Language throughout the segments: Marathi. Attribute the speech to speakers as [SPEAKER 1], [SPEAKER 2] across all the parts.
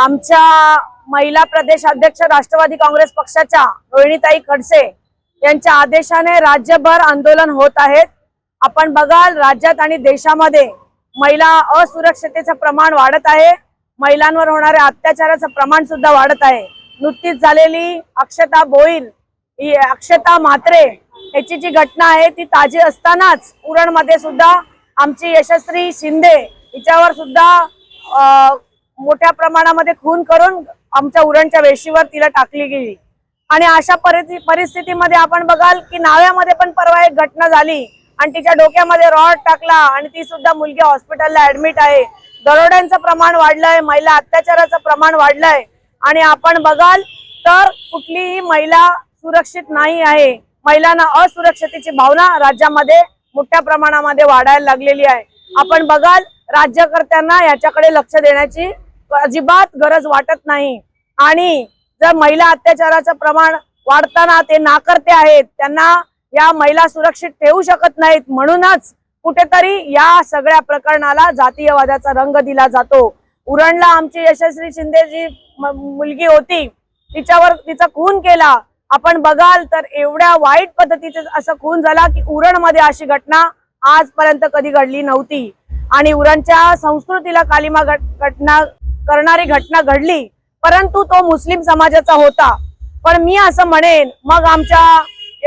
[SPEAKER 1] आमच्या महिला प्रदेश अध्यक्ष राष्ट्रवादी काँग्रेस पक्षाच्या रोहिणीताई खडसे यांच्या आदेशाने राज्यभर आंदोलन होत आहेत. आपण बघाल राज्यात आणि देशामध्ये महिला असुरक्षतेचं प्रमाण वाढत आहे. महिलांवर होणाऱ्या अत्याचाराचं प्रमाण सुद्धा वाढत आहे. नुकतीच झालेली अक्षता बोईल ही अक्षता म्हात्रे याची जी घटना आहे ती ताजी असतानाच उरणमध्ये सुद्धा आमची यशस्वी शिंदे हिच्यावर सुद्धा अं, मोठ्या प्रमाणामध्ये खून करून आमच्या उरणच्या वेशीवर तिला टाकली गेली. आणि अशा परिस्थिती परिस्थितीमध्ये आपण बघाल की नाव्यामध्ये पण परवा एक घटना झाली. आणि तिच्या डोक्यामध्ये रॉड टाकला आणि ती सुद्धा मुलगी हॉस्पिटलला ऍडमिट आहे. दरोड्यांचं प्रमाण वाढलंय महिला अत्याचाराचं प्रमाण वाढलंय. आणि आपण बघाल तर कुठलीही महिला सुरक्षित नाही आहे. महिलांना असुरक्षतेची भावना राज्यामध्ये मोठ्या प्रमाणामध्ये वाढायला लागलेली आहे. आपण बघाल राज्यकर्त्यांना याच्याकडे लक्ष देण्याची अजिबात गरज वाटत नाही. आणि जर महिला अत्याचाराचं प्रमाण वाढताना ते नाकर्ते आहेत त्यांना या महिला सुरक्षित ठेवू शकत नाहीत. म्हणूनच कुठेतरी या सगळ्या प्रकरणाला जातीयवादाचा रंग दिला जातो. उरणला आमची यशस्वी शिंदे जी मुलगी होती. तिच्यावर तिचा खून केला. आपण बघाल तर एवढ्या वाईट पद्धतीचे असं खून झाला की उरणमध्ये अशी घटना आजपर्यंत कधी घडली नव्हती. आणि उरणच्या संस्कृतीला कालिमा घट- घटना करणारी घटना घडली परंतु तो मुस्लिम समाजाचा होता. पण मी असं म्हणेन मग आमच्या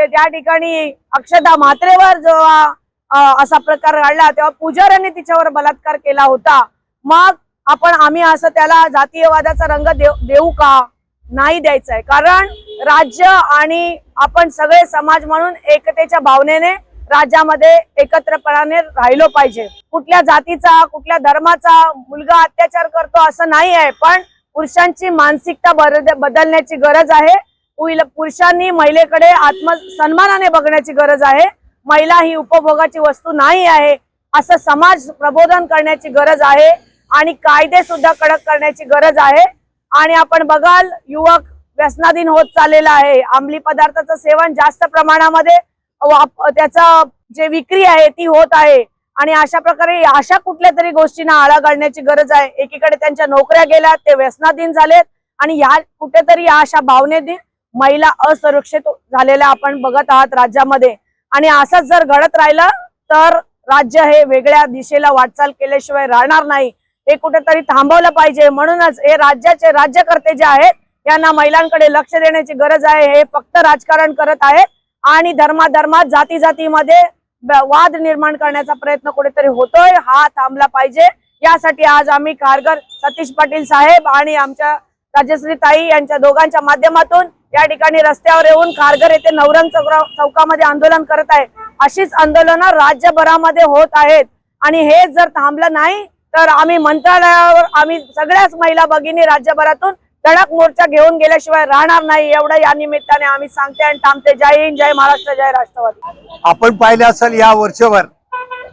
[SPEAKER 1] त्या ठिकाणी अक्षता मात्रेवर जेव्हा असा प्रकार घडला तेव्हा पुजाऱ्यांनी तिच्यावर बलात्कार केला होता. मग आपण आम्ही असं त्याला जातीयवादाचा रंग देऊ देऊ का? नाही द्यायचा आहे कारण राज्य आणि आपण सगळे समाज म्हणून एकतेच्या भावनेने राज्यामध्ये एकत्रपणाने राहिलो पाहिजे. कुठल्या जातीचा कुठल्या धर्माचा मुलगा अत्याचार करतो असं नाही आहे पण पुरुषांची मानसिकता बदलण्याची गरज आहे. पुरुषांनी महिलेकडे आत्मसन्मानाने बघण्याची गरज आहे. महिला ही उपभोगाची वस्तू नाही आहे असं समाज प्रबोधन करण्याची गरज आहे आणि कायदे सुद्धा कडक करण्याची गरज आहे. आणि आपण बघाल युवक व्यसनाधीन होत चाललेला आहे. अंमली पदार्थाचं सेवन जास्त प्रमाणामध्ये त्याचा जे विक्री आहे ती होत आहे. आणि अशा प्रकारे अशा कुठल्या तरी गोष्टींना आळा घालण्याची गरज आहे. एकीकडे त्यांच्या नोकऱ्या गेल्या ते व्यसनाधीन झालेत. आणि या कुठेतरी या अशा भावनेने महिला असुरक्षित झालेल्या आपण बघत आहात राज्यामध्ये. आणि असंच जर घडत राहिलं तर राज्य हे वेगळ्या दिशेला वाटचाल केल्याशिवाय राहणार नाही. हे कुठेतरी थांबवलं पाहिजे. म्हणूनच हे राज्याचे राज्यकर्ते जे आहेत यांना महिलांकडे लक्ष देण्याची गरज आहे. हे फक्त राजकारण करत आहेत. आणि धर्माधर्मात जाती जातीमध्ये वाद निर्माण करण्याचा प्रयत्न कुठेतरी होतोय हा थांबला पाहिजे. यासाठी आज आम्ही कारगर सतीश पाटील साहेब आणि आमच्या राजश्री ताई यांच्या दोघांच्या माध्यमातून या ठिकाणी रस्त्यावर येऊन कारगर येथे नवरंग चौका- चौकामध्ये आंदोलन करत आहे. अशीच आंदोलनं राज्यभरामध्ये होत आहेत. आणि हे जर थांबलं नाही तर आम्ही मंत्रालयावर आम्ही सगळ्याच महिला भगिनी राज्यभरातून धडक मोर्चा घेऊन गेल्याशिवाय राहणार नाही. एवढं या निमित्ताने आम्ही सांगते आणि थांबते. जय हिंद जय महाराष्ट्र जय राष्ट्रवादी.
[SPEAKER 2] आपण पाहिलं असेल या वर्षभर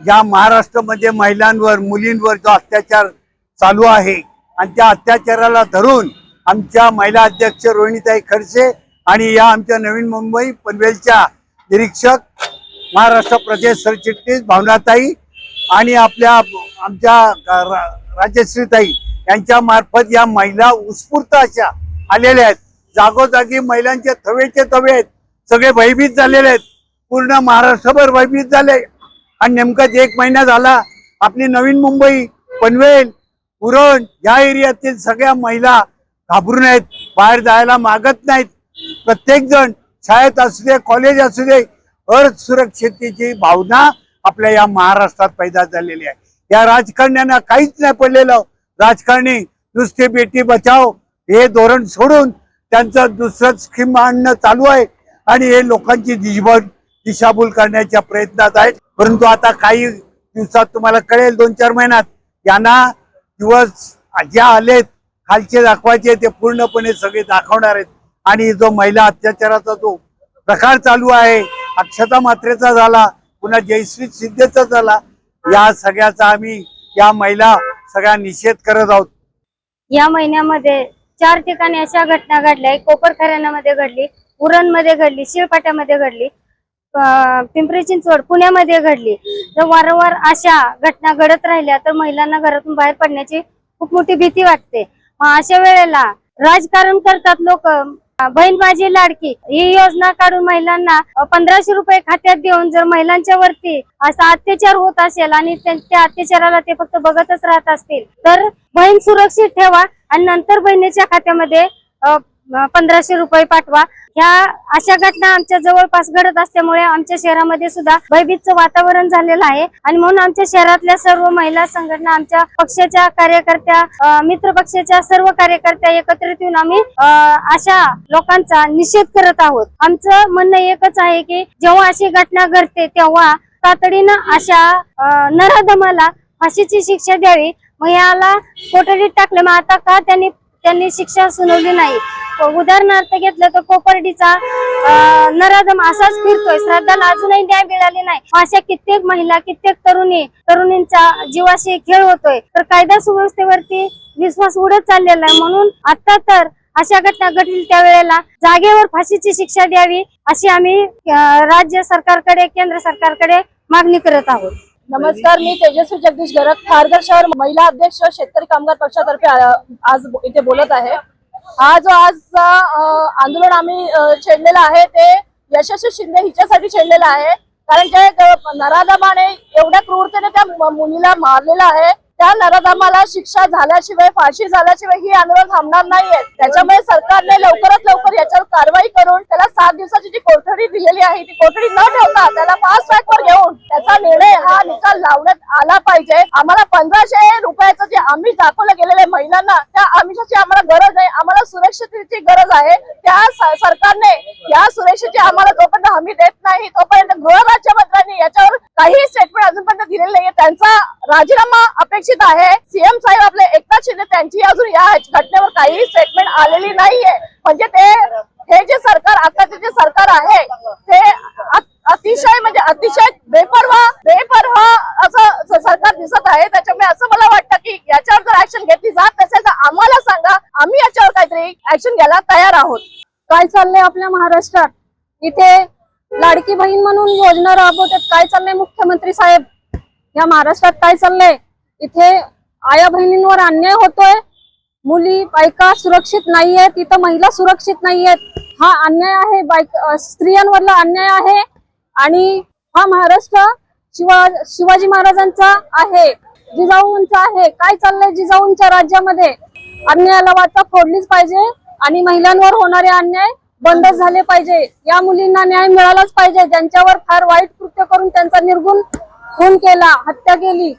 [SPEAKER 2] या महाराष्ट्रामध्ये महिलांवर मुलींवर जो अत्याचार चालू आहे आणि त्या अत्याचाराला धरून आमच्या महिला अध्यक्ष रोहिणीताई खडसे आणि या आमच्या नवीन मुंबई पनवेलच्या निरीक्षक महाराष्ट्र प्रदेश सरचिटणीस भावनाताई आणि आपल्या आमच्या रा- राजश्रीताई यांच्या मार्फत या महिला उत्स्फूर्त अशा आलेल्या आहेत. जागोजागी महिलांचे थवेचे थवे आहेत. सगळे भयभीत झालेले आहेत. पूर्ण महाराष्ट्रभर भयभीत झाले. आणि नेमकंच एक महिना झाला आपली नवीन मुंबई पनवेल उरण या एरियातील सगळ्या महिला घाबरून आहेत. बाहेर जायला मागत नाहीत. प्रत्येक जण शाळेत असू दे कॉलेज असू दे असुरक्षितेची भावना आपल्या या महाराष्ट्रात पैदा झालेली आहे. या राजकारण्यांना काहीच नाही पडलेलं. राजकारणी नुसती बेटी बचाव हे धोरण सोडून त्यांचं दुसरं स्कीम आणणं चालू आहे आणि हे लोकांची दिशभर दिशाभूल करण्याच्या प्रयत्नात आहेत. परंतु आता काही दिवसात तुम्हाला कळेल दोन चार महिन्यात यांना दिवस ज्या आलेत खालचे दाखवायचे ते पूर्णपणे सगळे दाखवणार आहेत. आणि जो महिला अत्याचाराचा जो प्रकार चालू आहे अक्षता मात्रेचा झाला पुन्हा जयश्री सिद्धेचा झाला या सगळ्याचा आम्ही या महिला सगळा निषेध करत आहोत.
[SPEAKER 3] या महिन्यामध्ये चार ठिकाणी अशा घटना घडल्या. एक कोपरखऱ्यामध्ये घडली उरणमध्ये घडली शिळपाट्यामध्ये घडली पिंपरी चिंचवड पुण्यामध्ये घडली. जर वारंवार अशा घटना घडत राहिल्या तर महिलांना घरातून बाहेर पडण्याची खूप मोठी भीती वाटते. अशा वेळेला राजकारण करतात लोक. बहीण माझी लाडकी ही योजना काढून महिलांना पंधराशे रुपये खात्यात देऊन जर महिलांच्या वरती असा अत्याचार होत असेल आणि त्या अत्याचाराला ते फक्त बघतच राहत असतील तर बहीण सुरक्षित ठेवा आणि नंतर बहिणीच्या खात्यामध्ये पंधराशे रुपये पाठवा. ह्या अशा घटना आमच्या जवळपास घडत असल्यामुळे आमच्या शहरामध्ये सुद्धा भयभीतचं वातावरण झालेलं आहे. आणि म्हणून आमच्या शहरातल्या सर्व महिला संघटना आमच्या पक्षाच्या कार्यकर्त्या मित्र पक्षाच्या सर्व कार्यकर्त्या एकत्रित येऊन आम्ही अशा लोकांचा निषेध करत आहोत. आमचं म्हणणं एकच आहे की जेव्हा अशी घटना घडते तेव्हा तातडीनं अशा नराधमाला फाशीची शिक्षा द्यावी. मग याला कोठडीत टाकले मग आता का त्यांनी त्यांनी शिक्षा सुनावली नाही? उदाहरणार्थ घेतलं तर कोपर्डीचा नराधम असाच फिरतोय. श्रद्धाला अजूनही न्याय मिळाले नाही. अशा कित्येक महिला कित्येक तरुणी तरुणींचा जीवाशी खेळ होतोय. तर कायदा सुव्यवस्थेवरती विश्वास उडत चाललेला आहे. म्हणून आता तर अशा घटना घडतील त्यावेळेला जागेवर फाशीची शिक्षा द्यावी अशी आम्ही राज्य सरकारकडे केंद्र सरकारकडे मागणी करत आहोत.
[SPEAKER 4] नमस्कार मी तेजस्वी जगदीश गरग खारघर शहर महिला अध्यक्ष शेतकरी कामगार पक्षातर्फे आज इथे बोलत आहे. हा जो आजचा आंदोलन आम्ही छेडलेलं छेडलेला आहे ते यशस्वी शिंदे हिच्यासाठी छेडलेलं आहे. कारण ते नराधमाने एवढ्या क्रूरतेने त्या मुलीला मारलेला आहे. त्या नराधामाला शिक्षा झाल्याशिवाय फाशी झाल्याशिवाय ही आंदोलन थांबणार नाहीये. त्याच्यामुळे सरकारने लवकरात लवकर याच्यावर कारवाई करून त्याला सात दिवसाची जी कोठडी दिलेली आहे ती कोठडी न ठेवता त्याला फास्ट ट्रॅक वर घेऊन त्याचा निर्णय हा निकाल लावण्यात आला पाहिजे. आम्हाला पंधराशे रुपयाचं जे आम्ही दाखवलं गेलेलं महिलांना त्या आमिषाची आम्हाला गरज आहे. आम्हाला सुरक्षिततेची गरज आहे. त्या सरकारने या सुरक्षेची आम्हाला जोपर्यंत हमी देत नाही तोपर्यंत गृह राज्यमंत्र्यांनी याच्यावर काही स्टेटमेंट अजूनपर्यंत दिलेले नाहीये. त्यांचा राजीनामा अपेक्षित आहे. सीएम साहेब आपले एकनाथ शिंदे त्यांची अजून या घटनेवर काही स्टेटमेंट आलेली नाहीये. म्हणजे ते हे जे सरकार आताचे जे सरकार आहे ते अतिशय म्हणजे अतिशय बेपरवा बेपरवा असं सरकार दिसत आहे. त्याच्यामुळे असं मला वाटतं की याच्यावर जर ऍक्शन घेतली जात असेल तर आम्हाला सांगा. आम्ही याच्यावर काहीतरी ऍक्शन घ्यायला तयार आहोत.
[SPEAKER 5] काय चाललंय आपल्या महाराष्ट्रात? इथे लाडकी बहीण म्हणून योजना राबवतात. काय चाललंय मुख्यमंत्री साहेब? या महाराष्ट्रात काय चाललंय? इथे आया बहिणींवर अन्याय होतोय. मुली बायका सुरक्षित नाहीयेत. इथं महिला सुरक्षित नाहीयेत. हा अन्याय आहे. बायक स्त्रियांवरला अन्याय आहे. आणि हा महाराष्ट्र शिवा शिवाजी महाराजांचा आहे. जिजाऊंचा आहे. काय चाललंय जिजाऊंच्या राज्यामध्ये? अन्यायाला वाचा फोडलीच पाहिजे. आणि महिलांवर होणारे अन्याय बंद झाले पाहिजे. या मुलींना न्याय मिळालाच पाहिजे. ज्यांच्यावर फार वाईट कृत्य करून त्यांचा निर्गुण खून केला हत्या केली.